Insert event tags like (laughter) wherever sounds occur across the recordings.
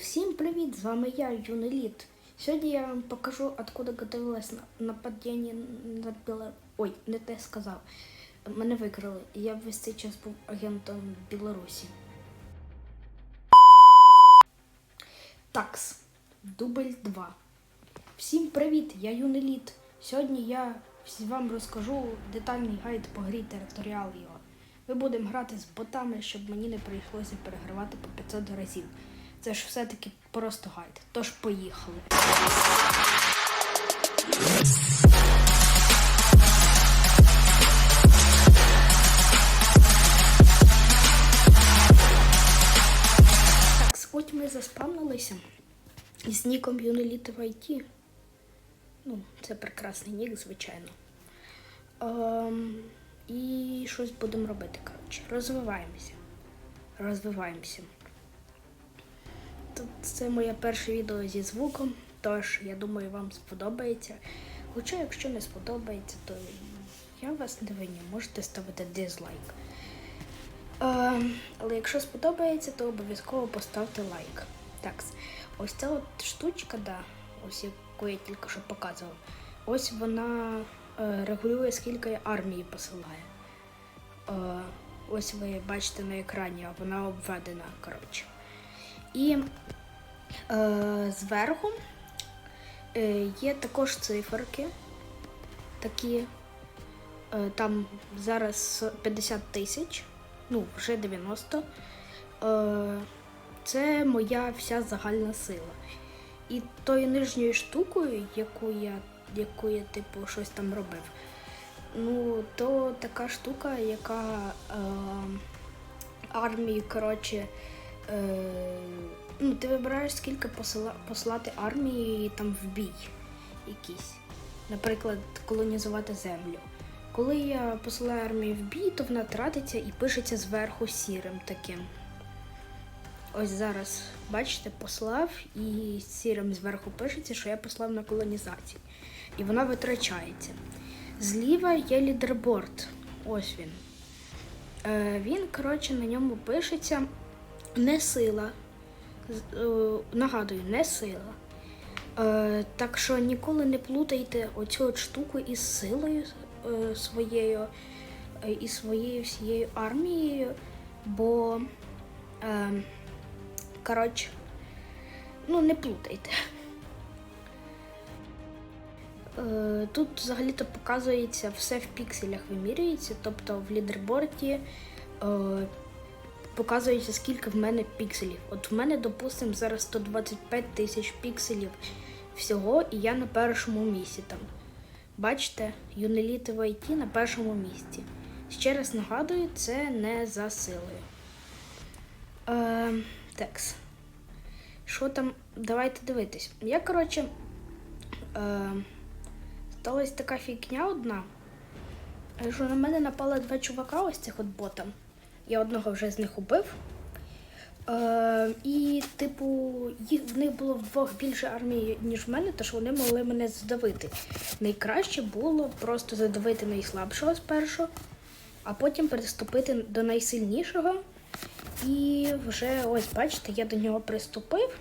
всім привіт! З вами я, Юнеліт. Сьогодні я вам покажу, откуда готовилось на- нападіння на Білорусь. Ой, не те сказав. Мене викрали, і я весь цей час був агентом Білорусі. Такс, дубль 2. Всім привіт! Я Юнеліт. Сьогодні я вам розкажу детальний гайд по грі Територіал його. Ми будемо грати з ботами, щоб мені не прийшлося перегравати по 500 разів. Це ж все-таки просто гайд. Тож поїхали. Так, от ми заспавнилися з ніком Юнеліти в IT. Ну, це прекрасний нік, звичайно. Ем, і щось будемо робити, коротше. Розвиваємося. Розвиваємося. Це моє перше відео зі звуком, тож я думаю, вам сподобається. Хоча, якщо не сподобається, то я вас не виню, можете ставити дизлайк. Е, але якщо сподобається, то обов'язково поставте лайк. Так, ось ця от штучка, да, ось яку я тільки що показував, ось вона е, регулює, скільки я армії посилає. Е, ось ви бачите на екрані, а вона обведена, коротше. І е, зверху е, є також циферки такі. Е, там зараз 50 тисяч, ну, вже 90. Е, це моя вся загальна сила. І тою нижньою штукою, яку я, яку я типу, щось там робив, ну, то така штука, яка е, армії, коротше, ну, ти вибираєш, скільки посила, послати армії там в бій якийсь. Наприклад, колонізувати землю. Коли я посилаю армію в бій, то вона тратиться і пишеться зверху сірим таким. Ось зараз, бачите, послав і сірим зверху пишеться, що я послав на колонізацію. І вона витрачається. Зліва є лідерборд. Ось він. Е, він, коротше, на ньому пишеться не сила. Е, нагадую, не сила. Е, так що ніколи не плутайте оцю штуку із силою е, своєю і своєю всією армією, бо коротше, ну не плутайте. Тут взагалі-то показується все в пікселях вимірюється, тобто в лідерборді показується, скільки в мене пікселів. От в мене, допустимо, зараз 125 тисяч пікселів всього, і я на першому місці там. Бачите, Юнеліти в IT на першому місці. Ще раз нагадую, це не за силою. Е, текс. Що там? Давайте дивитись. Я, коротше, е, сталася така фігня одна, що на мене напали два чувака ось цих от бота. Я одного вже з них убив. Е, і, типу, їх, в них було вдвох більше армії, ніж в мене, тож вони могли мене задавити. Найкраще було просто задавити найслабшого спершу, а потім переступити до найсильнішого. І вже ось, бачите, я до нього приступив.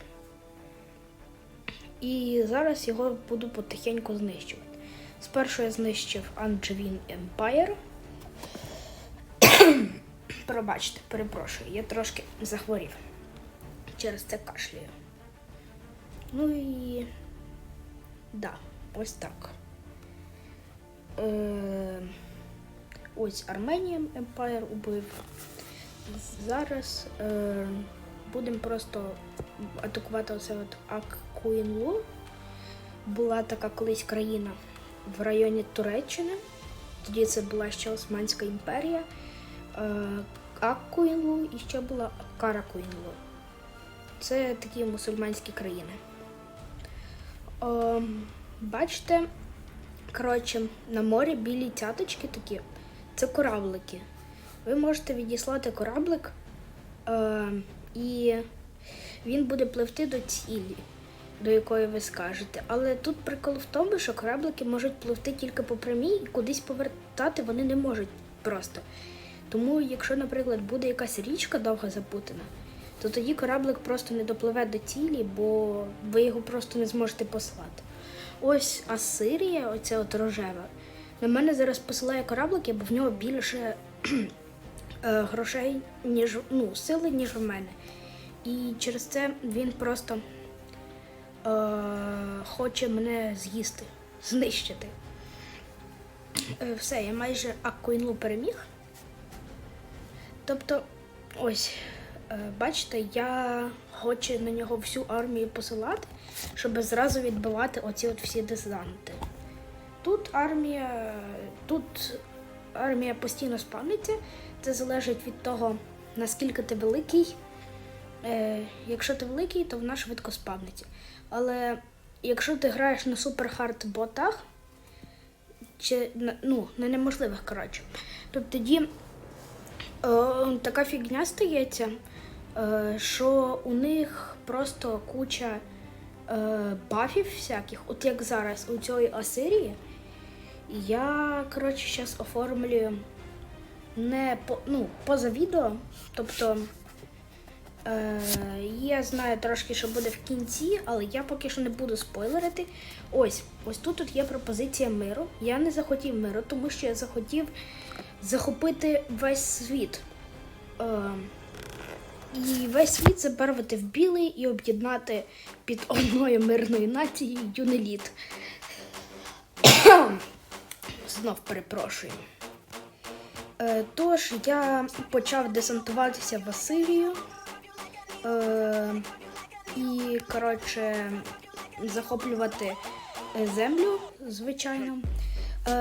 І зараз його буду потихеньку знищувати. Спершу я знищив Angevin Empire. Пробачте, перепрошую, я трошки захворів. Через це кашляю. Ну і. Да, ось так. Е... Ось Armenian Empire убив. Зараз е... будемо просто атакувати оце от Аккуінлу. Була така колись країна в районі Туреччини. Тоді це була ще Османська імперія. Е, Аккуінлу і ще була Каракуінлу. Це такі мусульманські країни. Е, бачите, коротше, на морі білі цяточки такі. Це кораблики. Ви можете відіслати кораблик, е, і він буде пливти до цілі, до якої ви скажете. Але тут прикол в тому, що кораблики можуть пливти тільки по прямій і кудись повертати вони не можуть просто. Тому, якщо, наприклад, буде якась річка довго запутана, то тоді кораблик просто не допливе до цілі, бо ви його просто не зможете послати. Ось Асирія, оця от рожева, на мене зараз посилає кораблики, бо в нього більше (clears throat) е, грошей, ніж ну, сили, ніж в мене. І через це він просто е, хоче мене з'їсти, знищити. Е, все, я майже Аккуінлу переміг. Тобто, ось, е, бачите, я хочу на нього всю армію посилати, щоб зразу відбивати оці от всі десанти. Тут армія, тут армія постійно спавниться. Це залежить від того, наскільки ти великий. Е, якщо ти великий, то вона швидко спавниться. Але якщо ти граєш на суперхард ботах, чи ну, на неможливих, коротше, то тоді така фігня стається, е, що у них просто куча е, бафів всяких, от як зараз у цій Асирії. Я, коротше, зараз оформлюю не по, ну, поза відео. Тобто е, я знаю трошки, що буде в кінці, але я поки що не буду спойлерити. Ось, ось тут от є пропозиція миру. Я не захотів миру, тому що я захотів захопити весь світ. Е, і весь світ забарвити в білий і об'єднати під одною мирною нацією Юнеліт. (coughs) Знов перепрошую. Е, тож я почав десантуватися в Асирію. Коротше, захоплювати е, землю, звичайно. Е,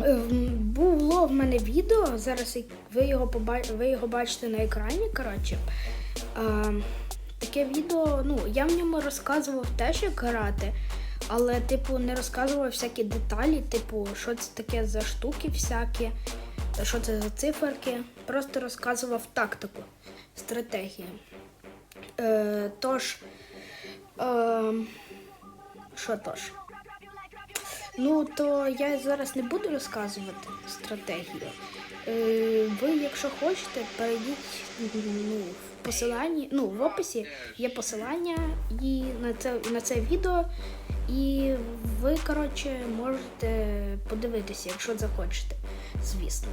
е, було в мене відео, зараз ви його, поба- ви його бачите на екрані. Коротше. Е, таке відео, ну, я в ньому розказував теж, як грати, але, типу, не розказував всякі деталі, типу, що це таке за штуки всякі, що це за циферки. Просто розказував тактику, стратегію. Е, тож, е, що тож? Ну, то я зараз не буду розказувати стратегію. Е, ви, якщо хочете, перейдіть ну, в посиланні, ну, в описі є посилання і на це, на це відео, і ви, коротше, можете подивитися, якщо захочете, звісно.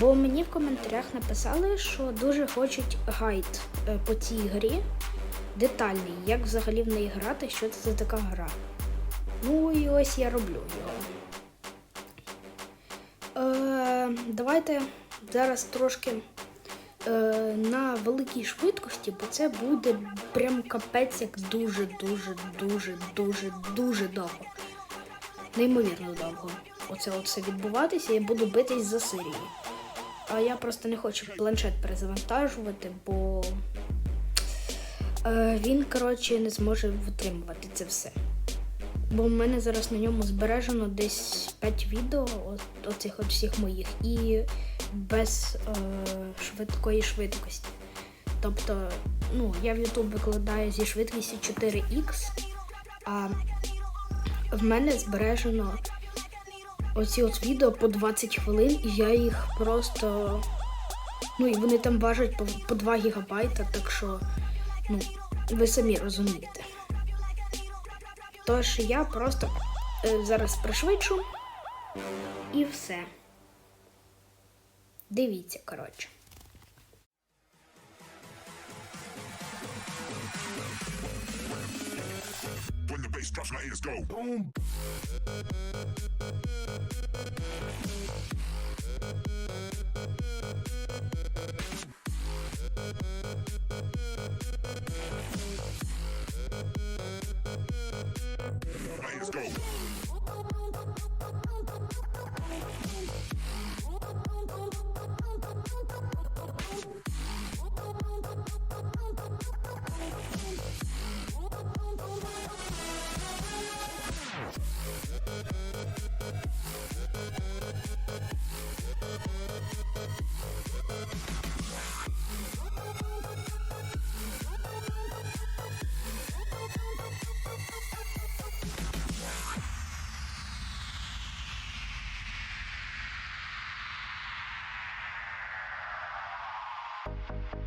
Бо мені в коментарях написали, що дуже хочуть гайд е, по цій грі детальний, як взагалі в неї грати, що це за така гра. Ну і ось я роблю його. Е, давайте зараз трошки е, на великій швидкості, бо це буде прям капець як дуже, дуже, дуже, дуже, дуже довго. Неймовірно довго. Оце все відбуватися, я буду битись за Сирію. А я просто не хочу планшет перезавантажувати, бо е, він, коротше, не зможе витримувати це все. Бо в мене зараз на ньому збережено десь 5 відео оцих от всіх моїх і без е, швидкої швидкості. Тобто, ну, я в YouTube викладаю зі швидкістю 4х, а в мене збережено оці от відео по 20 хвилин, і я їх просто. Ну і вони там важать по, по 2 гігабайта, так що, ну, ви самі розумієте. Тож я просто е, зараз пришвидшу і все. Дивіться, коротше. Clutch my haters, go. Boom. My go.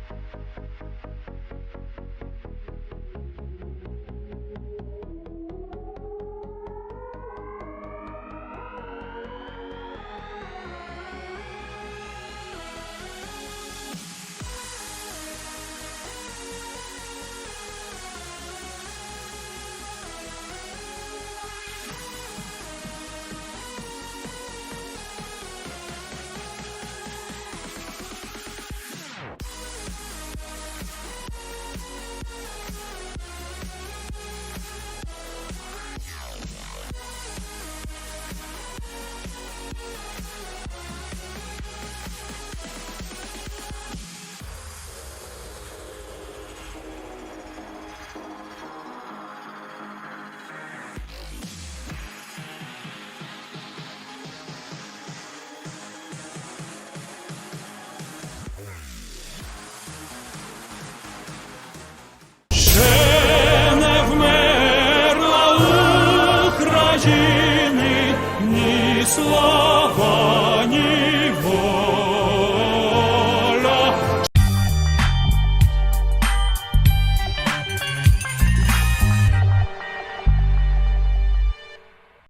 フフフ。